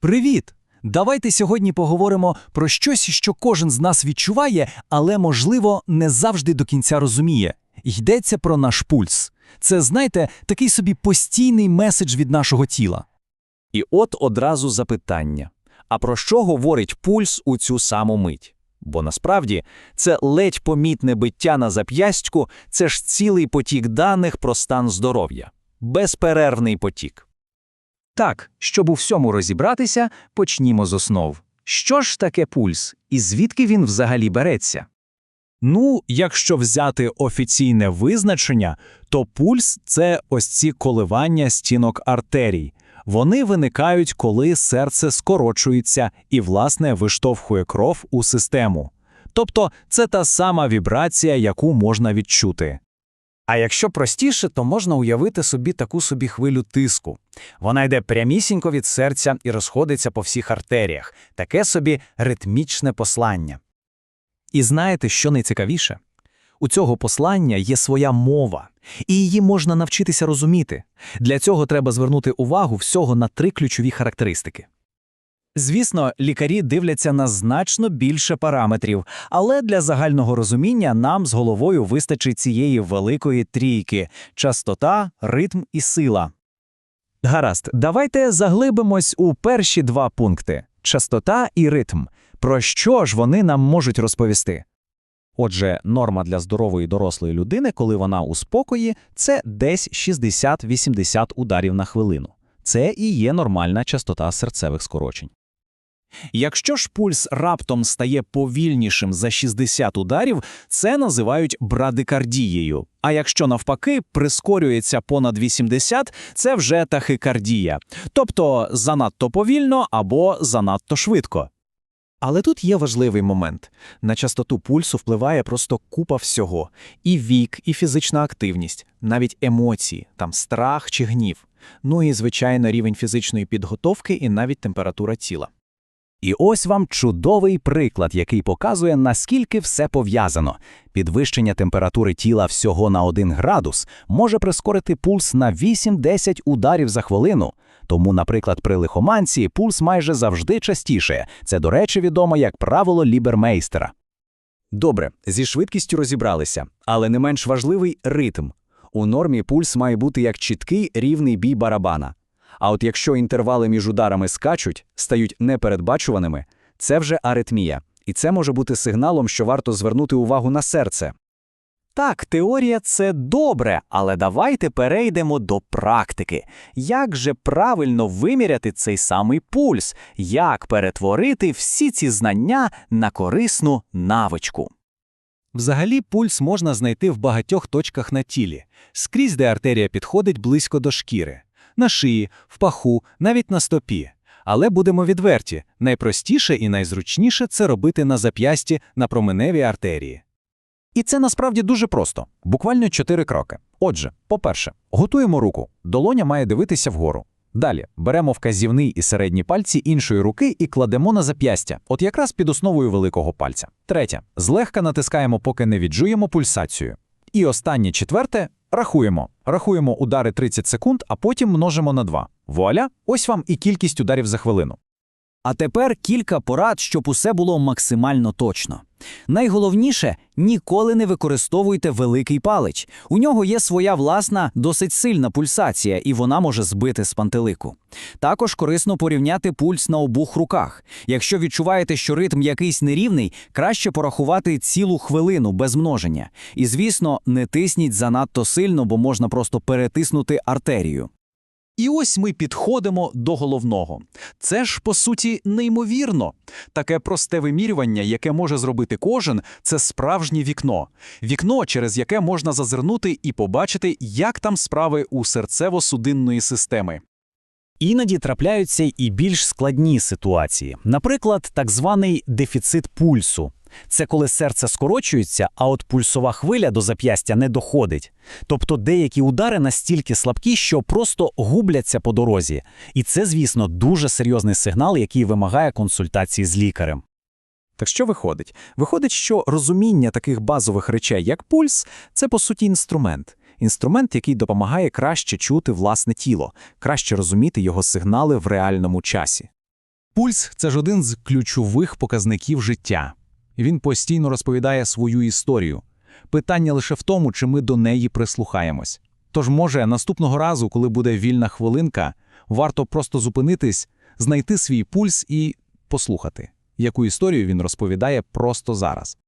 Привіт! Давайте сьогодні поговоримо про щось, що кожен з нас відчуває, але, можливо, не завжди до кінця розуміє. Йдеться про наш пульс. Це, знаєте, такий собі постійний меседж від нашого тіла. І от одразу запитання: а про що говорить пульс у цю саму мить? Бо насправді це ледь помітне биття на зап'ястку, це ж цілий потік даних про стан здоров'я, безперервний потік. Так, щоб у всьому розібратися, почнімо з основ. Що ж таке пульс і звідки він взагалі береться? Ну, якщо взяти офіційне визначення, то пульс це ось ці коливання стінок артерій. Вони виникають, коли серце скорочується і, власне, виштовхує кров у систему. Тобто це та сама вібрація, яку можна відчути. А якщо простіше, то можна уявити собі таку собі хвилю тиску. Вона йде прямісінько від серця і розходиться по всіх артеріях, таке собі ритмічне послання. І знаєте, що найцікавіше? У цього послання є своя мова, і її можна навчитися розуміти. Для цього треба звернути увагу всього на три ключові характеристики. Звісно, лікарі дивляться на значно більше параметрів, але для загального розуміння нам з головою вистачить цієї великої трійки – частота, ритм і сила. Гаразд, давайте заглибимось у перші два пункти – частота і ритм. Про що ж вони нам можуть розповісти? Отже, норма для здорової дорослої людини, коли вона у спокої, це десь 60-80 ударів на хвилину. Це і є нормальна частота серцевих скорочень. Якщо ж пульс раптом стає повільнішим за 60 ударів, це називають брадикардією. А якщо навпаки прискорюється понад 80, це вже тахикардія, тобто занадто повільно або занадто швидко. Але тут є важливий момент. На частоту пульсу впливає просто купа всього: і вік, і фізична активність, навіть емоції, там страх чи гнів. Ну і, звичайно, рівень фізичної підготовки і навіть температура тіла. І ось вам чудовий приклад, який показує, наскільки все пов'язано. Підвищення температури тіла всього на 1 градус може прискорити пульс на 8-10 ударів за хвилину. Тому, наприклад, при лихоманці пульс майже завжди частіше. Це, до речі, відомо як правило лібермейстера. Добре, зі швидкістю розібралися, але не менш важливий ритм. У нормі пульс має бути як чіткий рівний бій барабана. А от якщо інтервали між ударами скачуть, стають непередбачуваними, це вже аритмія, і це може бути сигналом, що варто звернути увагу на серце. Так, теорія це добре, але давайте перейдемо до практики. Як же правильно виміряти цей самий пульс, як перетворити всі ці знання на корисну навичку? Взагалі пульс можна знайти в багатьох точках на тілі, скрізь, де артерія підходить близько до шкіри, на шиї, в паху, навіть на стопі. Але будемо відверті, найпростіше і найзручніше це робити на зап'ясті на променевій артерії. І це насправді дуже просто, буквально чотири кроки. Отже, по-перше, готуємо руку, долоня має дивитися вгору. Далі беремо вказівний і середні пальці іншої руки і кладемо на зап'ястя, от якраз під основою великого пальця. Третє. Злегка натискаємо, поки не віджуємо пульсацію. І останнє четверте рахуємо. Рахуємо удари 30 секунд, а потім множимо на 2. Вуаля, ось вам і кількість ударів за хвилину. А тепер кілька порад, щоб усе було максимально точно. Найголовніше ніколи не використовуйте великий палич. У нього є своя власна, досить сильна пульсація, і вона може збити з пантелику. Також корисно порівняти пульс на обох руках. Якщо відчуваєте, що ритм якийсь нерівний, краще порахувати цілу хвилину без множення. І, звісно, не тисніть занадто сильно, бо можна просто перетиснути артерію. І ось ми підходимо до головного. Це ж, по суті, неймовірно. Таке просте вимірювання, яке може зробити кожен, це справжнє вікно. Вікно, через яке можна зазирнути і побачити, як там справи у серцево-судинної системи. Іноді трапляються і більш складні ситуації, наприклад, так званий дефіцит пульсу. Це коли серце скорочується, а от пульсова хвиля до зап'ястя не доходить. Тобто деякі удари настільки слабкі, що просто губляться по дорозі. І це, звісно, дуже серйозний сигнал, який вимагає консультації з лікарем. Так що виходить? Виходить, що розуміння таких базових речей, як пульс, це по суті інструмент. Інструмент, який допомагає краще чути власне тіло, краще розуміти його сигнали в реальному часі. Пульс це ж один з ключових показників життя. Він постійно розповідає свою історію. Питання лише в тому, чи ми до неї прислухаємось. Тож, може, наступного разу, коли буде вільна хвилинка, варто просто зупинитись, знайти свій пульс і послухати, яку історію він розповідає просто зараз.